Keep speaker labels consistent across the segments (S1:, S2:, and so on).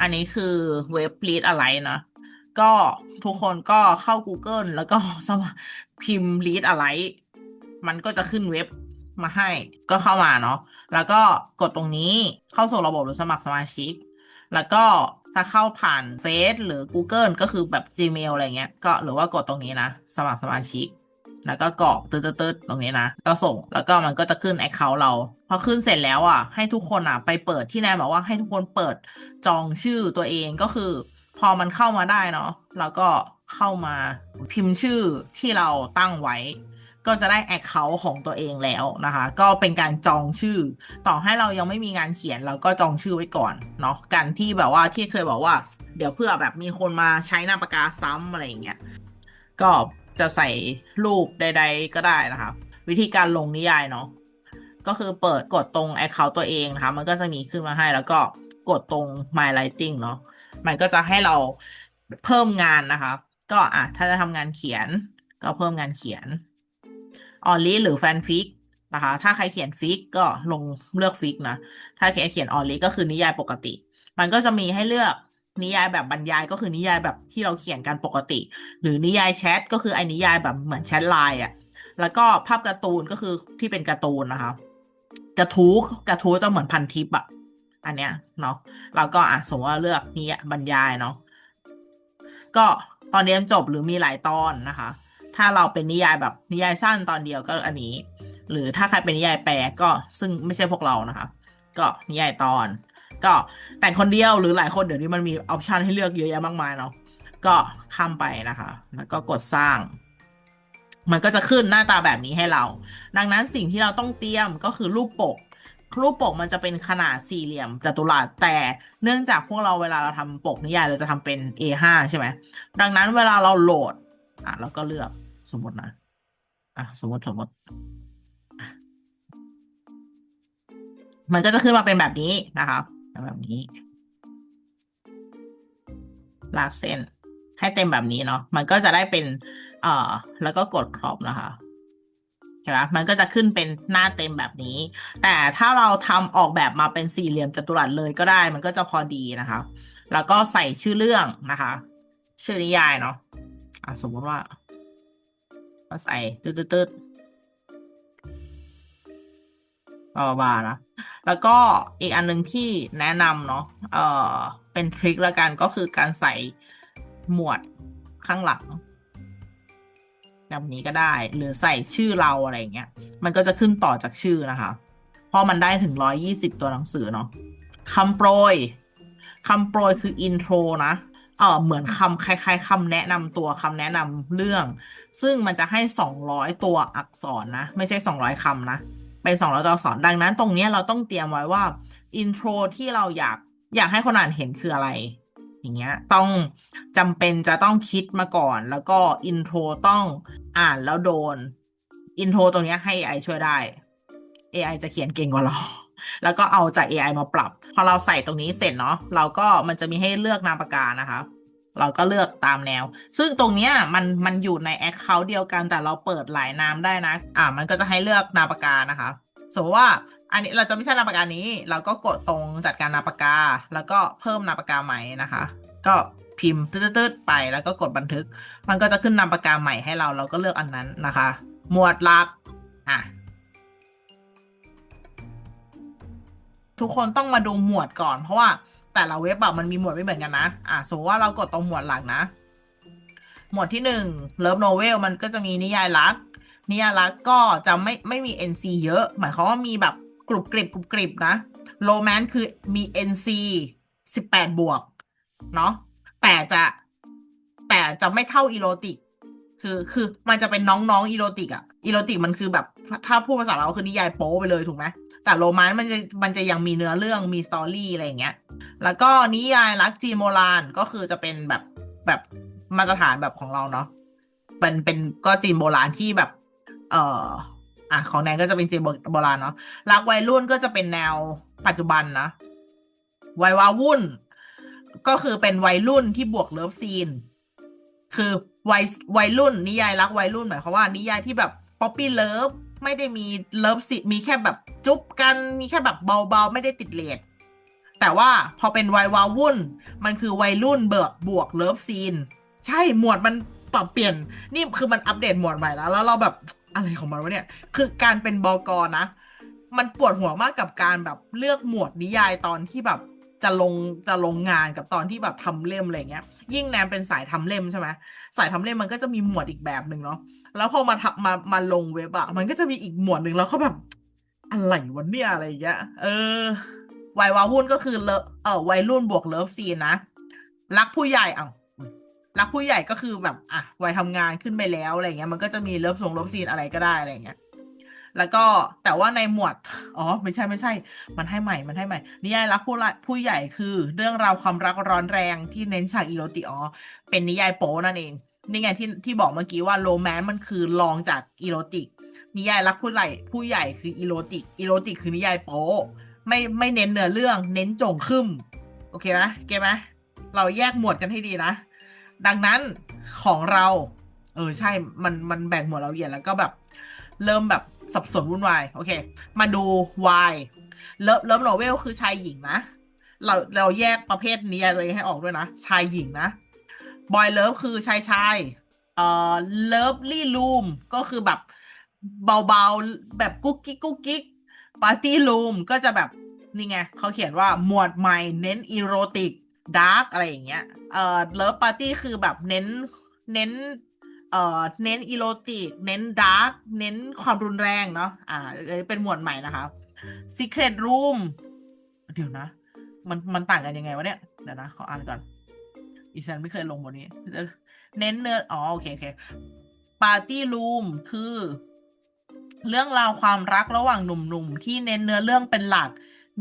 S1: อันนี้คือเว็บ read อะไรนะก็ทุกคนก็เข้า Google แล้วก็สมัครพิมพ์ read อะไร มันก็จะขึ้นเว็บมาให้ก็เข้ามาเนาะแล้วก็กดตรงนี้เข้าสู่ระบบหรือสมัครสมาชิก แล้วก็ถ้าเข้าผ่านเฟซหรือ Google ก็คือแบบ Gmail อะไรเงี้ย ก็หรือว่ากดตรงนี้นะ สมัครสมาชิก แล้วก็กรอกตืดๆๆตรงนี้นะ ก็ส่งแล้วก็มันก็จะขึ้น Account เรา พอขึ้นเสร็จแล้วอะ ให้ทุกคนอะ ไปเปิดที่แนนบอกว่าให้ทุกคนเปิดจองชื่อตัวเองก็คือ พอมันเข้ามาได้เนาะแล้วก็เข้ามาพิมพ์ชื่อที่เราตั้งไว้ ก็จะได้ Account ของตัวเองแล้วนะคะ ก็เป็นการจองชื่อ ต่อให้เรายังไม่มีงานเขียนเราก็จองชื่อไว้ก่อนเนาะการที่แบบว่าที่เคยบอกว่า เดี๋ยวเพื่อแบบมีคนมาใช้นาปากกาซ้ำอะไรอย่างเงี้ยก็จะใส่รูปใด ๆ ก็ได้นะคะ วิธีการลงนิยายเนาะ ก็คือเปิดกดตรง Account ตัวเองนะคะมันก็จะมีขึ้นมาให้ แล้วก็กดตรง My Writing เนาะมันก็จะให้เราเพิ่มงานนะคะ ก็อะถ้าจะทำงานเขียน ก็เพิ่มงานเขียนออลลี่หรือแฟนฟิกนะคะ ถ้าใครเขียนฟิกก็ลงเลือกฟิกนะ ถ้าใครเขียนออลลี่ก็คือนิยายปกติ มันก็จะมีให้เลือกนิยายแบบบรรยายก็คือนิยายแบบที่เราเขียนกันปกติ หรือนิยายแชทก็คือไอ้นิยายแบบเหมือนแชทไลน์อะแล้วก็ภาพการ์ตูนก็คือที่เป็นการ์ตูนนะคะ กระทู้กระทู้จะเหมือนพันทิปอะอันเนี้ยเนาะเราก็อะสมมติว่าเลือกนิยายบรรยายเนาะก็ตอนเรียนจบหรือมีหลายตอนนะคะ ถ้าเราเป็นนิยายแบบนิยายสั้นตอนเดียวก็อันนี้ หรือถ้าใครเป็นนิยายแปลก็ซึ่งไม่ใช่พวกเรานะคะ ก็นิยายตอน ก็แต่งคนเดียวหรือหลายคนเดี๋ยวนี้มันมีออปชันให้เลือกเยอะแยะมากมายเนาะก็ข้ามไปนะคะ แล้วก็กดสร้าง มันก็จะขึ้นหน้าตาแบบนี้ให้เรา ดังนั้นสิ่งที่เราต้องเตรียมก็คือรูปปก รูปปกมันจะเป็นขนาดสี่เหลี่ยมจัตุรัส แต่เนื่องจากพวกเราเวลาเราทำปกนิยายเราจะทำเป็น A5 ใช่ไหม ดังนั้นเวลาเราโหลด อะเราก็เลือกสมมตินะ อะสมมติสมมติ มันก็จะขึ้นมาเป็นแบบนี้นะครับแบบนี้ ลากเส้นให้เต็มแบบนี้เนาะ มันก็จะได้เป็น อ่อแล้วก็กดครอปนะคะเห็นไหมมันก็จะขึ้นเป็นหน้าเต็มแบบนี้ แต่ถ้าเราทำออกแบบมาเป็นสี่เหลี่ยมจัตุรัสเลยก็ได้ มันก็จะพอดีนะคะ แล้วก็ใส่ชื่อเรื่องนะคะ ชื่อนิยายเนาะอะสมมติว่าก็ใส่ตืดตืดตืดบานะ แล้วก็อีกอันหนึ่งที่แนะนำเนาะ เออเป็นทริคละกันก็คือการใส่หมวดข้างหลัง แบบนี้ก็ได้ หรือใส่ชื่อเราอะไรเงี้ย มันก็จะขึ้นต่อจากชื่อนะคะเพราะมันได้ถึงร้อยี่สิบตัวหนังสือเนาะคำโปรยคำโปรยคืออินโทรนะเออเหมือนคำคล้ายๆคำแนะนำตัวคำแนะนำเรื่อง ซึ่งมันจะให้สองร้อยตัวอักษรนะ ไม่ใช่สองร้อยคำนะ เป็นสองร้อยตัวอักษรดังนั้น ตรงนี้เราต้องเตรียมไว้ว่าอินโทรที่เราอยากอยากให้คนอ่านเห็นคืออะไร อย่างเงี้ยต้องจำเป็นจะต้องคิดมาก่อน แล้วก็อินโทรต้องอ่านแล้วโดน อินโทรตรงเนี้ยให้ AI ช่วยได้ AI จะเขียนเก่งกว่าเรา แล้วก็เอาจาก AI มาปรับ พอเราใส่ตรงนี้เสร็จเนาะเราก็มันจะมีให้เลือกนามปากกานะคะ เราก็เลือกตามแนว ซึ่งตรงเนี้ยมันมันอยู่ใน Account เดียวกันแต่เราเปิดหลายนามได้นะ อ่ามันก็จะให้เลือกนามปากกานะคะสมมติว่า อันนี้เราจะไม่ใช่นามปากกานี้ เราก็กดตรงจัดการนามปากกา แล้วก็เพิ่มนามปากกาใหม่นะคะ ก็พิมพ์ตืดๆไปแล้วก็กดบันทึก มันก็จะขึ้นนามปากกาใหม่ให้เราเราก็เลือกอันนั้นนะคะ หมวดหลักอะทุกคนต้องมาดูหมวดก่อน เพราะว่าแต่ละเว็บอะมันมีหมวดไม่เหมือนกันนะ อะสมมติว่าเรากดตรงหมวดหลักนะ หมวดที่หนึ่งเลิฟโนเวลมันก็จะมีนิยายรักนิยายรักก็จะไม่ไม่มี NC เยอะ หมายความว่ามีแบบ กรุบกริบกรุบกริบนะโรแมนต์คือมี NC สิบแปดบวก เนาะแต่จะแต่จะไม่เท่าอีโรติก คือคือมันจะเป็นน้องๆอีโรติกอะอีโรติกมันคือแบบ ถ้าพูดภาษาเราคือนิยายโป๊ไปเลยถูกไหมแต่โรแมนต์มันจะมันจะยังมีเนื้อเรื่องมีสตอรี่อะไรอย่างเงี้ย แล้วก็นิยายรักจีนโบราณก็คือจะเป็นแบบแบบมาตรฐานแบบของเราเนาะเป็นเป็นก็จีนโบราณที่แบบ เอ่อ อะของแนนก็จะเป็นเจีนโบราณเนาะรักวัยรุ่นก็จะเป็นแนวปัจจุบันนะวัยวาวุ่น ก็คือเป็นวัยรุ่นที่บวกเลิฟซีน คือวัยวัยรุ่น นิยายรักวัยรุ่นหมายความว่านิยายที่แบบป๊อปปี้เลิฟไม่ได้มีเลิฟซีมีแค่แบบจุ๊บกันมีแค่แบบเบาๆ ไม่ได้ติดเลทแต่ว่าพอเป็นวัยวาวุ่น มันคือวัยรุ่นเบิกบวกเลิฟซีน ใช่หมวดมัน ปรับเปลี่ยนนี่คือมันอัปเดตหมวดใหม่แล้ว แล้วเราแบบอะไรของมันวะเนี่ย คือการเป็นบอกรนะ มันปวดหัวมากกับการแบบเลือกหมวดนิยายตอนที่แบบจะลงจะลงงานกับตอนที่แบบทำเล่มอะไรเงี้ย ยิ่งแนมเป็นสายทำเล่มใช่ไหมสายทำเล่มมันก็จะมีหมวดอีกแบบหนึ่งเนาะแล้วพอมาทำมามาลงเว็บอะมันก็จะมีอีกหมวดหนึ่งแล้วเขาแบบอะไรวะเนี่ยอะไรเงี้ยเออวัยวาวุ่นก็คือเลเออวัยรุ่นบวกเลิฟซีนนะรักผู้ใหญ่เอ้า รักผู้ใหญ่ก็คือแบบอะวัยทำงานขึ้นไปแล้วอะไรเงี้ย มันก็จะมีเลิฟสงเลิฟซีนอะไรก็ได้อะไรเงี้ยแล้วก็แต่ว่าในหมวด อ๋อ ไม่ใช่ไม่ใช่ มันให้ใหม่ มันให้ใหม่ นิยายรักผู้ผู้ใหญ่คือเรื่องราวความรักร้อนแรงที่เน้นฉากอีโรติอ๋อเป็นนิยายโป๊นั่นเอง นี่ไงที่ที่บอกเมื่อกี้ว่าโรแมนต์มันคือรองจากอีโรติก นิยายรักผู้ใหญ่ผู้ใหญ่คืออีโรติก อีโรติกคือนิยายโป๊ไม่ไม่เน้นเนื้อเรื่อง เน้นจงขึ้นโอเคไหมโอเคไหมเราแยกหมวดกันให้ดีนะ ดังนั้นของเรา เออใช่ มันมันแบ่งหมวดเราละเอียดแล้วก็แบบ เริ่มแบบสับสนวุ่นวาย โอเค มาดู Y เลิฟเลิฟโนเวลคือชายหญิงนะ เราเราแยกประเภทนิยายตัวเองให้ออกด้วยนะ ชายหญิงนะบอยเลิฟคือชายชายเอ่อเลิฟลี่ลูมก็คือแบบเบาๆ แบบกุ๊กกิ๊กกุ๊กกิ๊กปาร์ตี้ลูมก็จะแบบนี่ไงเขาเขียนว่าหมวดใหม่เน้นอีโรติกดาร์กอะไรอย่างเงี้ย เอ่อเลิฟปาร์ตี้คือแบบเน้นเน้นเอ่อเน้นอีโรติก เน้นดาร์กเน้นความรุนแรงเนาะอ่าเป็นหมวดใหม่นะคะ Secret Room เดี๋ยวนะ มันมันต่างกันยังไงวะเนี่ย เดี๋ยวนะ ขออ่านก่อน อีฉันไม่เคยลงบนนี้ เน้นเนื้ออ๋อ โอเคโอเคปาร์ตี้รูมคือ เรื่องราวความรักระหว่างหนุ่มๆ ที่เน้นเนื้อเรื่องเป็นหลัก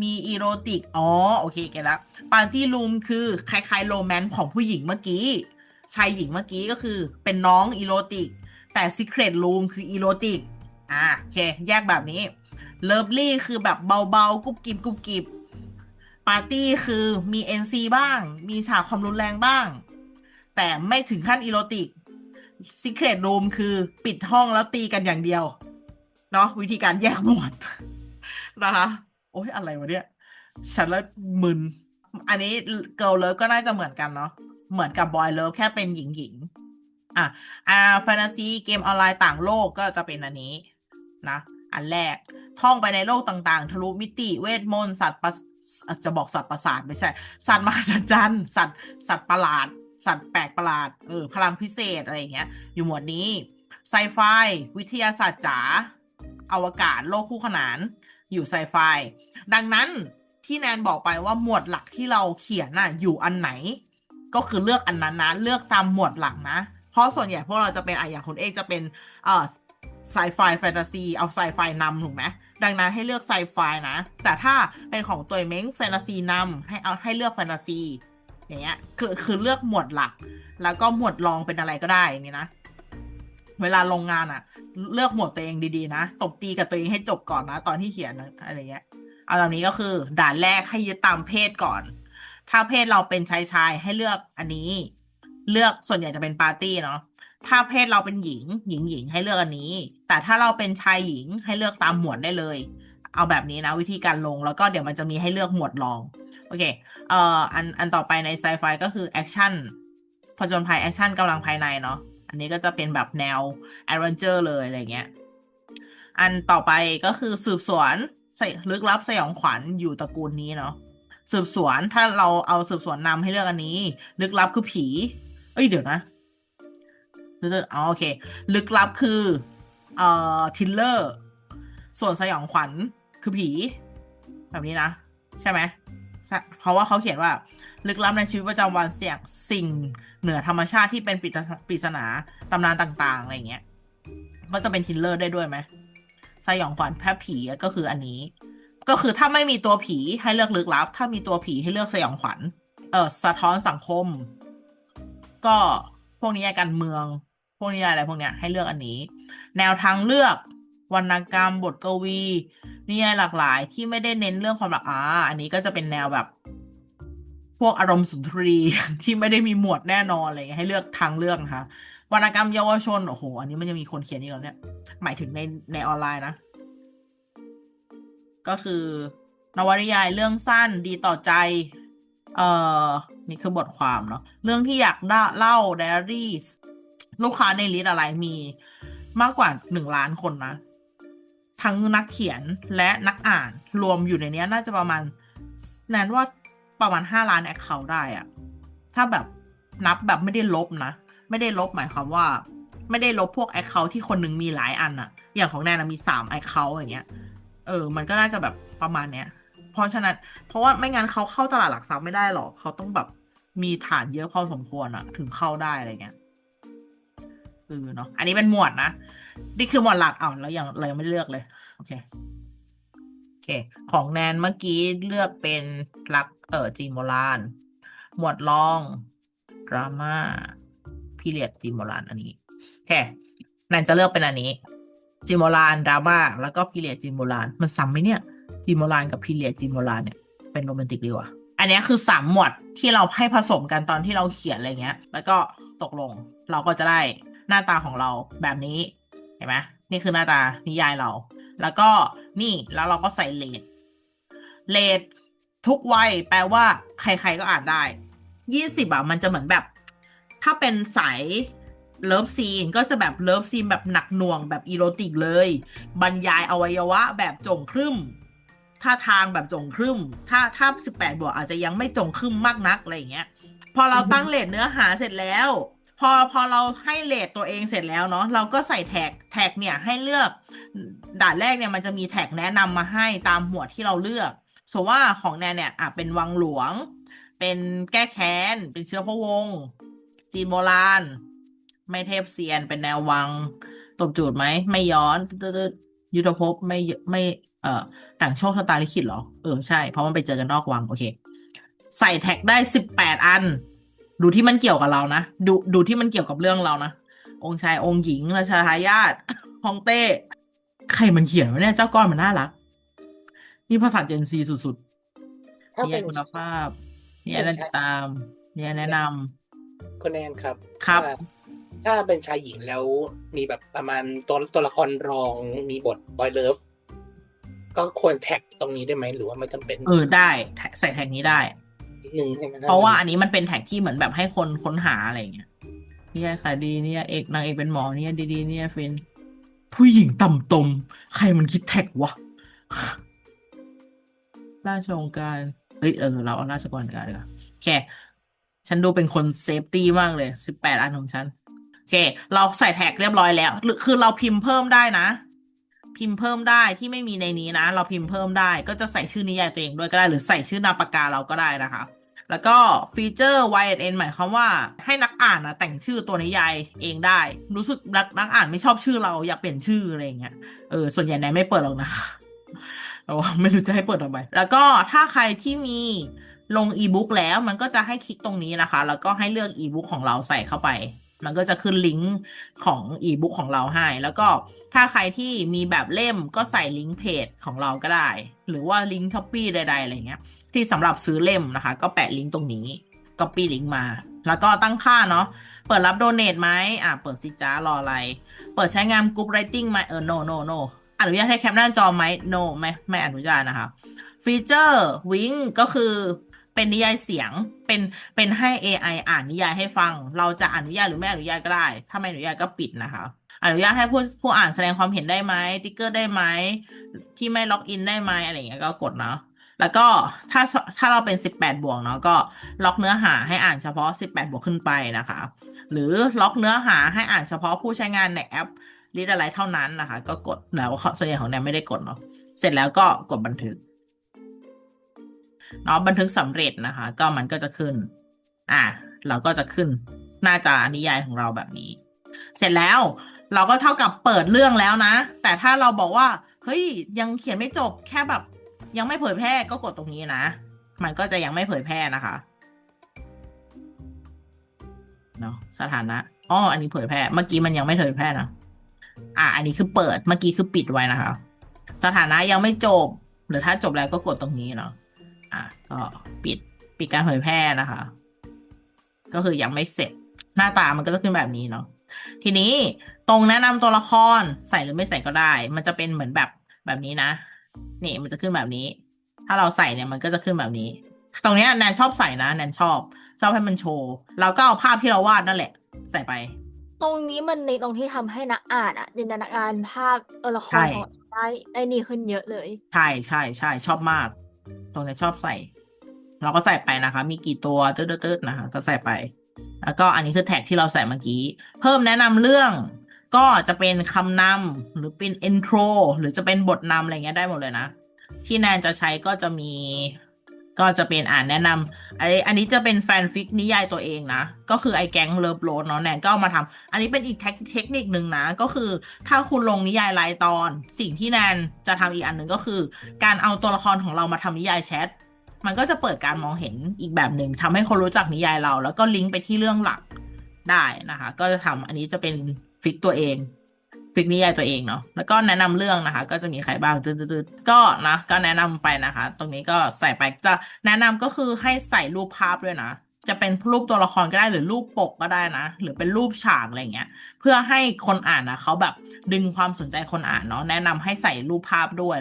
S1: มีอีโรติก อ๋อ โอเคเก็ตแล้วปาร์ตี้รูมคือคล้ายๆโรแมนต์ของผู้หญิงเมื่อกี้ ชายหญิงเมื่อกี้ก็คือเป็นน้องอีโรติก แต่ Secret Room คืออีโรติก อ่าโอเค แยกแบบนี้เลิฟลี่คือแบบเบาๆ กุบกิบกุบกิบปาร์ตี้คือมี NC บ้าง มีฉากความรุนแรงบ้าง แต่ไม่ถึงขั้นอีโรติก Secret Room คือปิดห้องแล้วตีกันอย่างเดียว เนาะวิธีการแยกหมวดนะคะ อ้ยอะไรวะเนี่ย ฉันละมึน อันนี้เกิลเลิฟก็น่าจะเหมือนกันเนาะ เหมือนกับบอยเลิฟแค่เป็นหญิงหญิงๆอะอ่าแฟนตาซีเกมออนไลน์ต่างโลกก็จะเป็นอันนี้นะ อันแรก ท่องไปในโลกต่างๆ ทะลุมิติเวทมนต์สัตว์ประอะจะบอกสัตว์ประสาทไม่ใช่ สัตว์มหัศจรรย์สัตว์สัตว์ประหลาด สัตว์แปลกประหลาดเออพลังพิเศษอะไรอย่างเงี้ย อยู่หมวดนี้ไซไฟวิทยาศาสตร์จ๋าอวกาศโลกคู่ขนาน อยู่ไซไฟดังนั้นที่แนนบอกไปว่าหมวดหลักที่เราเขียนน่ะอยู่อันไหน ก็คือเลือกอันนั้นนะเลือกตามหมวดหลักนะ เพราะส่วนใหญ่พวกเราจะเป็นอะอย่างคุณเอกจะเป็นเอ่อไซไฟแฟนตาซีเอาไซไฟนำถูกไหมดังนั้นให้เลือกไซไฟนะ แต่ถ้าเป็นของตัวเม้งแฟนตาซีนำให้เอาให้เลือกแฟนตาซีอย่างเงี้ยคือคือเลือกหมวดหลัก แล้วก็หมวดรองเป็นอะไรก็ได้อย่างงี้นะ เวลาลงงานอะ เลือกหมวดตัวเองดีๆนะ ตบตีกับตัวเองให้จบก่อนนะ ตอนที่เขียนอะไรเงี้ย เอาตอนนี้ก็คือ ด่านแรกให้ยึดตามเพศก่อน ถ้าเพศเราเป็นชายชายให้เลือกอันนี้ เลือกส่วนใหญ่จะเป็นปาร์ตี้เนาะ ถ้าเพศเราเป็นหญิง หญิงหญิงให้เลือกอันนี้ แต่ถ้าเราเป็นชายหญิงให้เลือกตามหมวดได้เลย เอาแบบนี้นะวิธีการลง แล้วก็เดี๋ยวมันจะมีให้เลือกหมวดรอง โอเค เอ่อ อัน อันต่อไปในไซไฟก็คือแอคชั่นผจญภัยแอคชั่นกำลังภายในเนาะ อันนี้ก็จะเป็นแบบแนวแอดเวนเจอร์เลยอะไรเงี้ย อันต่อไปก็คือสืบสวนใส่ลึกลับสยองขวัญอยู่ตระกูลนี้เนาะสืบสวนถ้าเราเอาสืบสวนนำให้เลือกอันนี้ ลึกลับคือผี เอ้ยเดี๋ยวนะเดี๋ยวอ๋อโอเค ลึกลับคือเอ่อทิลเลอร์ ส่วนสยองขวัญคือผี แบบนี้นะ ใช่ไหมเพราะว่าเขาเขียนว่า ลึกลับในชีวิตประจำวันเสี่ยงสิ่งเหนือธรรมชาติที่เป็นปริศปริศนาตำนานต่างๆอะไรเงี้ย มันจะเป็นทิลเลอร์ได้ด้วยไหมสยองขวัญแพ้ผีก็คืออันนี้ ก็คือถ้าไม่มีตัวผีให้เลือกลึกลับ ถ้ามีตัวผีให้เลือกสยองขวัญเออสะท้อนสังคม ก็พวกนิยายการเมือง พวกนิยายอะไรพวกเนี้ยให้เลือกอันนี้ แนวทางเลือกวรรณกรรมบทกวีนิยายหลากหลายที่ไม่ได้เน้นเรื่องความรักอ่าอันนี้ก็จะเป็นแนวแบบ พวกอารมณ์สุนทรีที่ไม่ได้มีหมวดแน่นอนอะไรเงี้ยให้เลือกทางเลือกนะคะวรรณกรรมเยาวชนโอ้โหอันนี้มันยังมีคนเขียนอีกแล้วเนี่ย หมายถึงในในออนไลน์นะ ก็คือนวนิยายเรื่องสั้นดีต่อใจ เอ่อ นี่คือบทความเนาะเรื่องที่อยากเล่าไดอารี่ลูกค้าในลิสต์อะไรมีมากกว่าหนึ่งล้านคนนะ ทั้งนักเขียนและนักอ่านรวมอยู่ในนี้น่าจะประมาณแนนว่า ประมาณห้าล้านแอคเคาท์ได้อะถ้าแบบนับแบบไม่ได้ลบนะ ไม่ได้ลบหมายความว่า ไม่ได้ลบพวกแอคเคาท์ที่คนหนึ่งมีหลายอันอะอย่างของแนนนะมีสามแอคเคาท์อย่างเงี้ย เออ มันก็น่าจะแบบประมาณเนี้ย เพราะฉะนั้น เพราะว่าไม่งั้นเขาเข้าตลาดหลักทรัพย์ไม่ได้หรอก เขาต้องแบบมีฐานเยอะพอสมควรอะถึงเข้าได้อะไรเงี้ยเออเนาะ อันนี้เป็นหมวดนะ นี่คือหมวดหลักอ้าวแล้วยังเรายังไม่เลือกเลย โอเค โอเค ของแนนเมื่อกี้เลือกเป็นรัก เออจีนโบราณ หมวดรอง ดราม่าพีเรียดจีนโบราณอันนี้โอเคแนนจะเลือกเป็นอันนี้ จีนโบราณดราม่าแล้วก็พีเรียดจีนโบราณมันซ้ำไหมเนี่ยจีนโบราณกับพีเรียดจีนโบราณเนี่ยเป็นโรแมนติกดีว่าอันนี้คือสามหมวดที่เราให้ผสมกันตอนที่เราเขียนอะไรเงี้ย แล้วก็ตกลงเราก็จะได้หน้าตาของเราแบบนี้เห็นไหมนี่คือหน้าตานิยายเรา แล้วก็นี่แล้วเราก็ใส่เลดเลด ทุกวัยแปลว่า ใครๆก็อ่านได้ยี่สิบอะมันจะเหมือนแบบ ถ้าเป็นสายเลิฟซีนก็จะแบบเลิฟซีนแบบหนักหน่วงแบบอีโรติกเลย บรรยายอวัยวะแบบจงครึ่มท่าทางแบบจงครึ่มถ้าถ้าสิบแปดบวกอาจจะยังไม่จงครึ่มมากนักอะไรอย่างเงี้ย พอเราตั้งเลทเนื้อหาเสร็จแล้ว พอพอเราให้เลทตัวเองเสร็จแล้วเนาะเราก็ใส่แท็กแท็กเนี่ยให้เลือกด่านแรกเนี่ยมันจะมีแท็กแนะนำมาให้ตามหมวดที่เราเลือก สมมติว่าของแนนเนี่ยอะเป็นวังหลวง เป็นแก้แค้น เป็นเชื้อพระวงศ์จีนโบราณ ไม่เทพเซียน เป็นแนววัง ตบจูดไหม ไม่ย้อนตึ๊ดยุทธภพไม่ไม่เอ่อต่างโชคชะตาลิขิตเหรอ เออ ใช่ เพราะมันไปเจอกันนอกวัง โอเค ใส่แท็กได้สิบแปดอัน ดูที่มันเกี่ยวกับเรานะ ดูดูที่มันเกี่ยวกับเรื่องเรานะ องค์ชายองค์หญิงราชทายาทฮองเต้ ใครมันเขียนวะเนี่ย เจ้าก้อนมันน่ารัก นี่ภาษาเจนซีสุดๆ
S2: ถ้า
S1: นี่
S2: เป็น
S1: คุณภาพนี่อันติดตามนี่แนะน
S2: คุณแนนครับ
S1: ครับ
S2: ถ้าถ้าเป็นชายหญิงแล้วมีแบบประมาณตัวตัวละครรองมีบทบอยเลิฟก็ควรแท็กตรงนี้ได้ไหมหรือว่าไม่จำเป็นำ
S1: เออได้แท็กใส่แท็กนี้ได้
S2: นิดนึงใช่ไหม
S1: เพราะว่าอันนี้มันเป็นแท็กที่เหมือนแบบให้คนค้นหาอะไรอย่างเงี้ยนี่ขายดีเนี่ยเอกนางเอกเป็นหมอเนี่ยดีๆเนี่ยฟินผู้หญิงต่ำตม ใครมันคิดแท็กวะ ราชองค์การ เฮ้ยเออเราเอาราชองค์การดีกว่าโอเค ฉันดูเป็นคนเซฟตี้มากเลยสิบแปดอันของฉันโอเค เราใส่แท็กเรียบร้อยแล้วหรือคือเราพิมพ์เพิ่มได้นะ พิมพ์เพิ่มได้ที่ไม่มีในนี้นะ เราพิมพ์เพิ่มได้ก็จะใส่ชื่อนิยายตัวเองด้วยก็ได้ หรือใส่ชื่อนามปากกาเราก็ได้นะคะแล้วก็ฟีเจอร์ YN หมายความว่าให้นักอ่านนะแต่งชื่อตัวนิยายเองได้ รู้สึกนักนักอ่านไม่ชอบชื่อเราอยากเปลี่ยนชื่ออะไรเงี้ยเออส่วนใหญ่แนนไม่เปิดหรอกนะ แต่ว่าไม่รู้จะให้เปิดทำไม แล้วก็ถ้าใครที่มีลงอีบุ๊กแล้วมันก็จะให้คลิกตรงนี้นะคะ แล้วก็ให้เลือกอีบุ๊กของเราใส่เข้าไป มันก็จะขึ้นลิงก์ของอีบุ๊กของเราให้ แล้วก็ถ้าใครที่มีแบบเล่มก็ใส่ลิงก์เพจของเราก็ได้ หรือว่าลิงก์ช้อปปี้ใดๆอะไรเงี้ย ที่สำหรับซื้อเล่มนะคะ ก็แปะลิงก์ตรงนี้ก็ปี้ลิงก์มา แล้วก็ตั้งค่าเนาะ เปิดรับโดเนทไหมอะเปิดสิจ้ารออะไร เปิดใช้งานกรุ๊ปไรติ้งไหมเออ no no no อนุญาตให้แคปหน้าจอไหม no ไม่ไม่อนุญาตนะคะ ฟีเจอร์วิงก็คือเป็นนิยายเสียงเป็นเป็นให้ AI อ่านนิยายให้ฟัง เราจะอนุญาตหรือไม่อนุญาตก็ได้ ถ้าไม่อนุญาตก็ปิดนะคะ อนุญาตให้ผู้ผู้อ่านแสดงความเห็นได้ไหมติ๊กเกอร์ได้ไหมที่ไม่ล็อกอินได้ไหมอะไรอย่างเงี้ยก็กดเนาะแล้วก็ถ้าถ้าเราเป็น 18 บวกเนาะก็ล็อกเนื้อหาให้อ่านเฉพาะ 18 บวกขึ้นไปนะคะ หรือล็อกเนื้อหาให้อ่านเฉพาะผู้ใช้งานในแอป รีดอะไรเท่านั้นนะคะ ก็กดแล้วส่วนใหญ่ของแนนไม่ได้กดเนาะเสร็จแล้วก็กดบันทึกเนาะบันทึกสำเร็จนะคะ ก็มันก็จะขึ้น อะเราก็จะขึ้นหน้าจานิยายของเราแบบนี้ เสร็จแล้วเราก็เท่ากับเปิดเรื่องแล้วนะ แต่ถ้าเราบอกว่า เฮ้ย ยังเขียนไม่จบแค่แบบ ยังไม่เผยแพร่ก็กดตรงนี้นะ มันก็จะยังไม่เผยแพร่นะคะเนาะสถานะอ๋ออันนี้เผยแพร่เมื่อกี้มันยังไม่เผยแพร่นะ อะอันนี้คือเปิดเมื่อกี้คือปิดไว้นะคะ สถานะยังไม่จบ หรือถ้าจบแล้วก็กดตรงนี้เนาะอะก็ปิดปิดการเผยแพร่นะคะ ก็คือยังไม่เสร็จหน้าตามันก็จะขึ้นแบบนี้เนาะทีนี้ตรงแนะนำตัวละครใส่หรือไม่ใส่ก็ได้ มันจะเป็นเหมือนแบบแบบนี้นะนี่มันจะขึ้นแบบนี้ ถ้าเราใส่เนี่ยมันก็จะขึ้นแบบนี้ ตรงเนี้ยแนนชอบใส่นะแนนชอบ ชอบให้มันโชว์แล้วก็เอาภาพที่เราวาดนั่นแหละ ใส่ไป
S3: ตรงนี้มันในตรงที่ทำให้นักอ่านอะจินตนาการภาพตัวละค
S1: ใช่
S3: รของเราได้ได้ดีขึ้นเยอะเลย
S1: ใช่ใช่ใช่ชอบมาก ตรงเนี้ยชอบใส่ เราก็ใส่ไปนะคะ มีกี่ตัวตืดตืดๆนะคะ ก็ใส่ไป แล้วก็อันนี้คือแท็กที่เราใส่เมื่อกี้ เพิ่มแนะนำเรื่อง ก็จะเป็นคำนำหรือเป็น intro หรือจะเป็นบทนำอะไรเงี้ยได้หมดเลยนะ ที่แนนจะใช้ก็จะมี ก็จะเป็นอ่านแนะนำอันนี้อันนี้จะเป็นแฟนฟิกนิยายตัวเองนะ ก็คือไอ้แก๊งเลิฟโรดเนาะแนนก็เอามาทำอันนี้เป็นอีกเทคเทคนิคหนึ่งนะ ก็คือถ้าคุณลงนิยายรายตอน สิ่งที่แนนจะทำอีกอันหนึ่งก็คือ การเอาตัวละครของเรามาทำนิยายแชทมันก็จะเปิดการมองเห็นอีกแบบหนึ่งทำให้คนรู้จักนิยายเรา แล้วก็ลิงก์ไปที่เรื่องหลักได้นะคะ ก็จะทำอันนี้จะเป็นฟิกตัวเอง ฟิกนิยายตัวเองเนาะแล้วก็แนะนำเรื่องนะคะ ก็จะมีใครบ้างตืดๆๆก็นะ ก็แนะนำไปนะคะ ตรงนี้ก็ใส่ไปจะแนะนำก็คือให้ใส่รูปภาพด้วยนะจะเป็นรูปตัวละครก็ได้หรือรูปปกก็ได้นะ หรือเป็นรูปฉากอะไรเงี้ย เพื่อให้คนอ่านนะเขาแบบดึงความสนใจคนอ่านเนาะแนะนำให้ใส่รูปภาพด้วย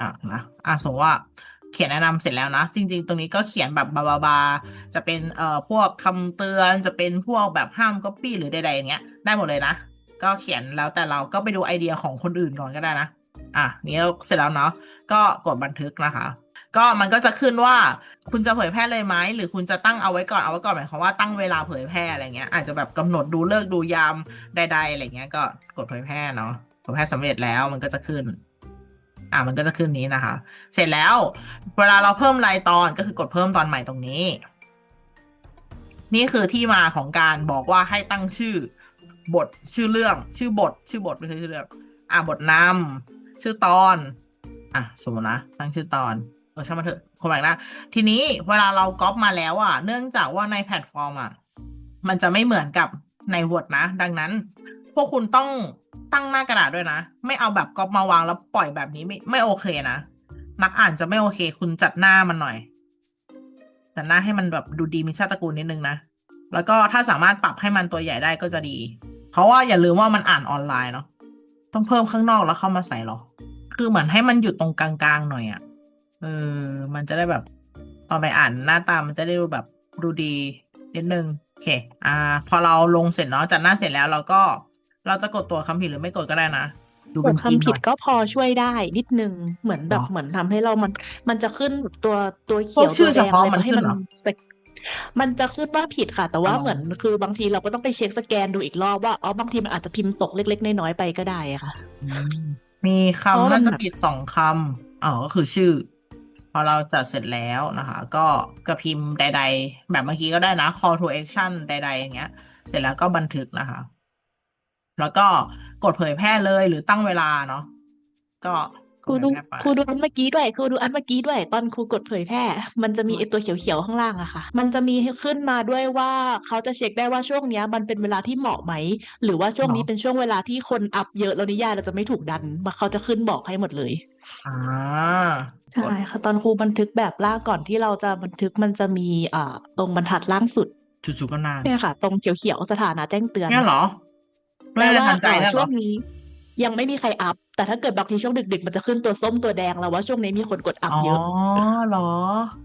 S1: อะนะอะสมมติว่าเขียนแนะนำเสร็จแล้วนะ จริง ๆ ตรงนี้ก็เขียนแบบบาๆจะเป็นเอ่อพวกคำเตือนจะเป็นพวกแบบห้ามก๊อปปี้หรือใดๆอย่างเงี้ยได้หมดเลยนะ ก็เขียนแล้วแต่เราก็ไปดูไอเดียของคนอื่นก่อนก็ได้นะ อะนี่เราเสร็จแล้วเนาะก็กดบันทึกนะคะ ก็มันก็จะขึ้นว่าคุณจะเผยแพร่เลยไหมหรือคุณจะตั้งเอาไว้ก่อนเอาไว้ก่อนหมายความว่าตั้งเวลาเผยแพร่อะไรเงี้ยอาจจะแบบกำหนดดูเลิกดูยามใดๆอะไรเงี้ยก็กดเผยแพร่เนาะเผยแพร่สำเร็จแล้วมันก็จะขึ้นอะมันก็จะขึ้นนี้นะคะ เสร็จแล้ว เวลาเราเพิ่มรายตอนก็คือกดเพิ่มตอนใหม่ตรงนี้ นี่คือที่มาของการบอกว่าให้ตั้งชื่อ บทชื่อเรื่อง ชื่อบท ชื่อบทไม่ใช่ชื่อเรื่อง อะบทนำชื่อตอน อะสมมตินะตั้งชื่อตอนเออช่างมาเถอะคนแปลกน้าทีนี้เวลาเราก๊อปมาแล้วอะ เนื่องจากว่าในแพลตฟอร์มอะมันจะไม่เหมือนกับใน Word นะ ดังนั้น พวกคุณต้องตั้งหน้ากระดาษด้วยนะ ไม่เอาแบบก๊อปมาวางแล้วปล่อยแบบนี้ไม่ไม่โอเคนะ นักอ่านจะไม่โอเค คุณจัดหน้ามันหน่อยจัดหน้าให้มันแบบดูดีมีชาติตระกูลนิดนึงนะแล้วก็ถ้าสามารถปรับให้มันตัวใหญ่ได้ก็จะดี เพราะว่าอย่าลืมว่ามันอ่านออนไลน์เนาะต้องเพิ่มข้างนอกแล้วเข้ามาใส่หรอ คือเหมือนให้มันหยุดตรงกลางๆหน่อยอะ่ะเออ มันจะได้แบบ ตอนไปอ่านหน้าตามันจะได้ดูแบบดูดีนิดนึงโอเค อ่า พอเราลงเสร็จเนาะจัดหน้าเสร็จแล้วเราก็เราจะกดตัวคำผิดหรือไม่กดก็ได้นะดู
S4: ก
S1: เป็
S4: ด
S1: น
S4: คำผิด
S1: หน่อย
S4: ก็พอช่วยได้นิดนึงเหมือนแบบ
S1: หรอ
S4: เหมือนทำให้เรามัน มันจะขึ้นแบบตัวตัว
S1: พ
S4: เขี
S1: ว
S4: ย
S1: ก
S4: ว
S1: ชื่
S4: ตั
S1: อ
S4: วแด
S1: เฉ
S4: ง
S1: พาะ
S4: อะไร
S1: มัน
S4: ให้
S1: ขึ้น
S4: มัน
S1: เหรอ
S4: สก มันจะขึ้นว่าผิดค่ะ แต่ว่า
S1: อ๋อ
S4: เหมือนคือบางทีเราก็ต้องไปเช็คสแกนดูอีกรอบว่าอ๋อบางทีมันอาจจะพิมพ์ตกเล็ก ๆ น้อยๆไปก็ได้อะค่ะ
S1: อืมมีคำ
S4: เพราะมั
S1: น่านจะ
S4: แบบ
S1: ผิดสองคำอ๋อก็คือชื่อ พอเราจัดเสร็จแล้วนะคะ ก็กระพิมพ์ใด ๆ แบบเมื่อกี้ก็ได้นะ call to action ใด ๆ อย่างเงี้ย เสร็จแล้วก็บันทึกนะคะ แล้วก็กดเผยแพร่เลยหรือตั้งเวลาเนาะก็
S4: ครู
S1: กด
S4: ดู
S1: เผยแพร่ไป
S4: ครูดูอันเมื่อกี้ด้วยครูดูอันเมื่อกี้ด้วย ตอนครูกดเผยแพร่ มันจะมีไอตัวเขียวๆข้างล่างอะค่ะ มันจะมีให้ขึ้นมาด้วยว่าเขาจะเช็คได้ว่าช่วงเนี้ย มันเป็นเวลาที่เหมาะไหม หรือว่าช่วงนี้
S1: เหรอ
S4: เป็นช่วงเวลาที่คนอัพเยอะแล้วนิยายเราจะไม่ถูกดันมาเขาจะขึ้นบอกให้หมดเลย
S1: อ่า
S4: ใช่ค่ะตอนครูบันทึกแบบล่างก่อนที่เราจะบันทึกมันจะมีอ่าตรงบรรทัดล่างสุด
S1: จู่ๆก็นาน
S4: เนี่ยค่ะ ตรงเขียวๆสถานะแจ้งเตือน
S1: เนี่ยเหรอ
S4: แป
S1: ไม่
S4: ล
S1: ได้
S4: ว่า
S1: ทันใจ
S4: เอ่อ
S1: แล้วเหร
S4: ช่ว
S1: อ
S4: งนี้ ยังไม่มีใครอัพ แต่ถ้าเกิดบางทีช่วงดึก ๆ มันจะขึ้นตัวส้มตัวแดงแล้วว่าช่วงนี้มีคนกดอัพ
S1: อ๋อ
S4: เยอะ
S1: เหรอ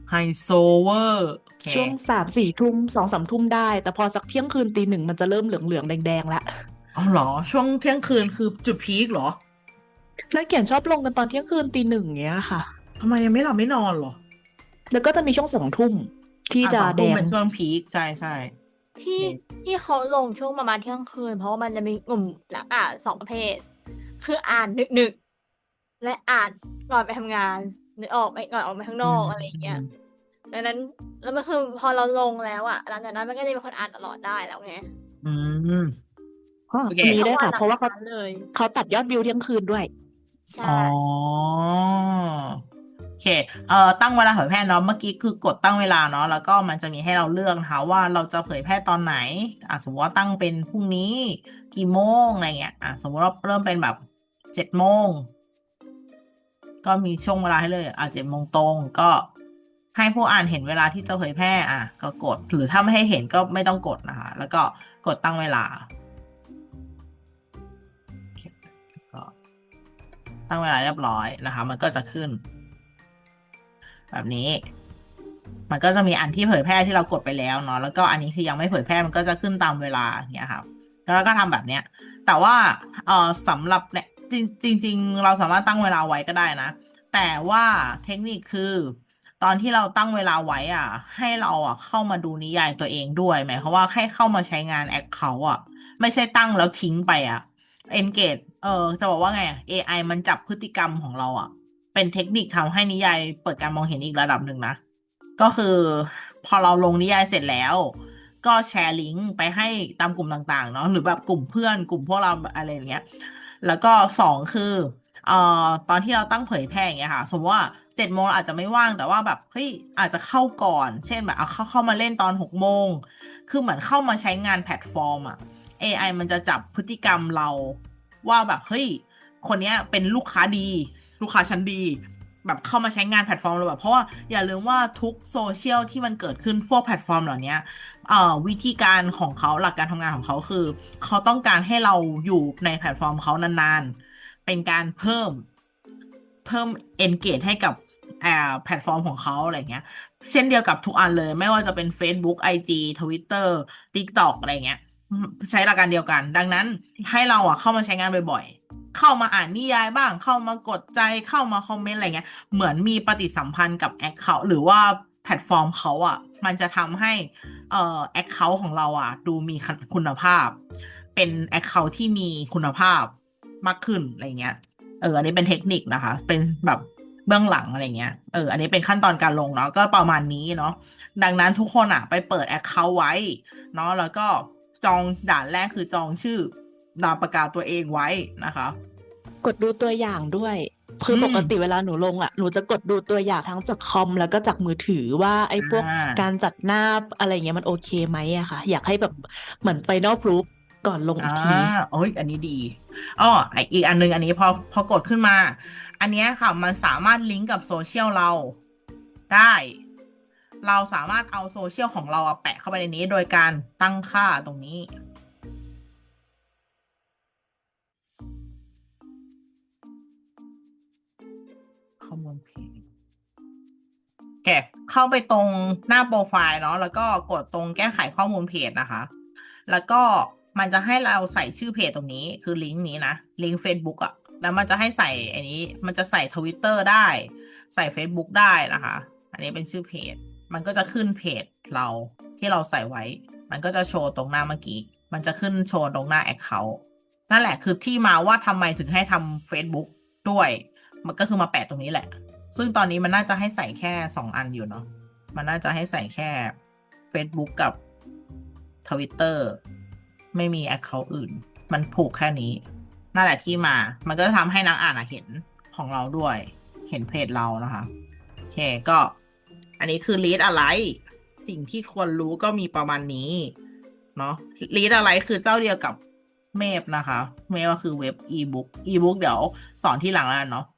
S1: ไฮโซเวอร์โอเค
S4: ช่วงสามสี่ทุ่มสองสามทุ่มได้ แต่พอสักเที่ยงคืนตีหนึ่งมันจะเริ่มเหลือง ๆ แดงๆแล้ว
S1: อ๋อเหรอ ช่วงเที่ยงคืนคือจุดพีคเหรอ
S4: นักเขียนชอบลงกันตอนเที่ยงคืนตีหนึ่งเงี้ยค่ะ
S1: ทำไมยังไม่หลับไม่นอนเหรอ
S4: แล้วก็จะมีช่วงสองทุ่มที่
S1: อะ
S4: จะ
S1: สอง
S4: แด
S1: ทุ่ม
S4: ง
S1: เป็นช่วงพีคใช่ใช่
S3: ที่
S1: โอเค
S3: ที่เขาลงช่วงประมาณเที่ยงคืน เพราะว่ามันจะมีกลุ่มนักอ่านสองประเภท คืออ่านดึกๆและอ่านก่อนไปทำงานหรือออกไปก่อนออกไปข้างนอกอะไรอย่างเงี้ยดังนั้นแล้วมันคือพอเราลงแล้วอะหลังจากนั้นมันก็จะมีคนอ่านตลอดได้แล้วไง
S1: อืม
S4: อ๋อ
S1: โอเค
S4: จะมีด้วยค่ะ
S3: ทั้งวัน
S4: เพราะว่าเขา
S3: ทั้งนั้นเลย
S4: เขาตัดยอดวิวเที่ยงคืนด้วย
S3: ใช่
S1: อ๋อโอเค เอ่อ ตั้งเวลาเผยแพร่เนาะ เมื่อกี้คือกดตั้งเวลาเนาะ แล้วก็มันจะมีให้เราเลือกนะคะว่าเราจะเผยแพร่ตอนไหน อะ สมมติว่าตั้งเป็นพรุ่งนี้ กี่โมงอะไรเงี้ย อะ สมมติว่าเริ่มเป็นแบบ เจ็ดโมง ก็มีช่วงเวลาให้เลย อะเจ็ดโมงตรงก็ให้ผู้อ่านเห็นเวลาที่จะเผยแพร่ อะ ก็กด หรือถ้าไม่ให้เห็นก็ไม่ต้องกดนะคะ แล้วก็กดตั้งเวลา ตั้งเวลาเรียบร้อยนะคะ มันก็จะขึ้น แบบนี้ มันก็จะมีอันที่เผยแพร่ที่เรากดไปแล้วเนาะ แล้วก็อันนี้คือยังไม่เผยแพร่ มันก็จะขึ้นตามเวลาเงี้ยครับแล้วก็ทำแบบเนี้ย แต่ว่า เออสำหรับเนี่ย จริงจริงเราสามารถตั้งเวลาไว้ก็ได้นะ แต่ว่าเทคนิคคือ ตอนที่เราตั้งเวลาไว้อะ ให้เราอะเข้ามาดูนิยายตัวเองด้วยหมายความว่าแค่เข้ามาใช้งานแอคเคาท์อะ ไม่ใช่ตั้งแล้วทิ้งไปอะ engage เออจะบอกว่าไง AI มันจับพฤติกรรมของเราอะ เป็นเทคนิคทำให้นิยายเปิดการมองเห็นอีกระดับหนึ่งนะ ก็คือพอเราลงนิยายเสร็จแล้ว ก็แชร์ลิงก์ไปให้ตามกลุ่มต่างๆเนาะหรือแบบกลุ่มเพื่อนกลุ่มพวกเราอะไรอย่างเงี้ย แล้วก็สองคือเอ่อตอนที่เราตั้งเผยแพร่อย่างเงี้ยค่ะ สมมติว่าเจ็ดโมงอาจจะไม่ว่างแต่ว่าแบบเฮ้ยอาจจะเข้าก่อน เช่นแบบเอาเข้าเข้ามาเล่นตอนหกโมงคือเหมือนเข้ามาใช้งานแพลตฟอร์มอะ AI มันจะจับพฤติกรรมเรา ว่าแบบเฮ้ยคนเนี้ยเป็นลูกค้าดี ลูกค้าชั้นดี แบบเข้ามาใช้งานแพลตฟอร์มเราแบบเพราะว่าอย่าลืมว่าทุกโซเชียลที่มันเกิดขึ้นพวกแพลตฟอร์มเหล่านี้เวิธีการของเขาหลักการทำงานของเขาคือ เขาต้องการให้เราอยู่ในแพลตฟอร์มเขานานๆ เป็นการเพิ่มเพิ่ม engage ให้กับอ่าแพลตฟอร์มของเขาอะไรเงี้ย เช่นเดียวกับทุกอันเลย ไม่ว่าจะเป็น Facebook IG Twitter TikTok อะไรเงี้ย ใช้หลักการเดียวกัน ดังนั้นให้เราอะเข้ามาใช้งานบ่อยๆ เข้ามาอ่านนิยายบ้าง เข้ามากดใจเข้ามาคอมเมนต์อะไรเงี้ย เหมือนมีปฏิสัมพันธ์กับแอคเคาท์หรือว่า แพลตฟอร์มเขาอะ มันจะทำให้เอ่อแอคเคาท์ของเราอะ ดูมีคุณภาพ เป็นแอคเคาท์ที่มีคุณภาพมากขึ้นอะไรเงี้ย เออ อันนี้เป็นเทคนิคนะคะ เป็นแบบเบื้องหลังอะไรเงี้ย เออ อันนี้เป็นขั้นตอนการลงเนาะ ก็ประมาณนี้เนาะ ดังนั้นทุกคนอะ ไปเปิดแอคเคาท์ไว้เนาะ แล้วก็จองด่านแรกคือจองชื่อนามปากกาตัวเองไว้นะคะ
S4: กดดูตัวอย่างด้วย คืออ
S1: ม
S4: ปกติเวลาหนูลงอะหนูจะกดดูตัวอย่างทั้งจากคอมแล้วก็จากมือถือว่าไอ้พวก
S1: อ่า
S4: การจัดหน้าอะไรเงี้ยมันโอเคไหมอะค่ะ อยากให้แบบเหมือน final proof ก่อนลงอี
S1: อ่าก
S4: ที
S1: โอ้ยอันนี้ดีอ้อไออีกอันนึงอันนี้พอพอกดขึ้นมา อันเนี้ยค่ะมันสามารถลิงก์กับโซเชียลเราได้ เราสามารถเอาโซเชียลของเราอะแปะเข้าไปในนี้ โดยการตั้งค่าตรงนี้ แกะเข้าไปตรงหน้าโปรไฟล์เนาะแล้วก็กดตรงแก้ไขข้อมูลเพจนะคะ แล้วก็มันจะให้เราใส่ชื่อเพจตรงนี้คือลิงก์นี้นะลิงก์ Facebook อะแล้วมันจะให้ใส่อันนี้มันจะใส่ทวิตเตอร์ได้ ใส่ Facebook ได้นะคะ อันนี้เป็นชื่อเพจ มันก็จะขึ้นเพจเราที่เราใส่ไว้ มันก็จะโชว์ตรงหน้าเมื่อกี้ มันจะขึ้นโชว์ตรงหน้าแอคเคาท์นั่นแหละคือที่มาว่าทำไมถึงให้ทำ Facebook ด้วย มันก็คือมาแปะตรงนี้แหละ ซึ่งตอนนี้มันน่าจะให้ใส่แค่สองอันอยู่เนาะมันน่าจะให้ใส่แค่ Facebook กับ Twitter ไม่มี Account อื่น มันผูกแค่นี้นั่นแหละที่มา มันก็จะทำให้นักอ่านเห็นของเราด้วย เห็นเพจเรานะคะโอเคก็ อันนี้คือ read อะไร สิ่งที่ควรรู้ก็มีประมาณนี้ เนาะ read อะไรคือเจ้าเดียวกับเมพนะคะ เมพก็คือเว็บ ebook ebook เดี๋ยวสอนที่หลังแล้วเนาะ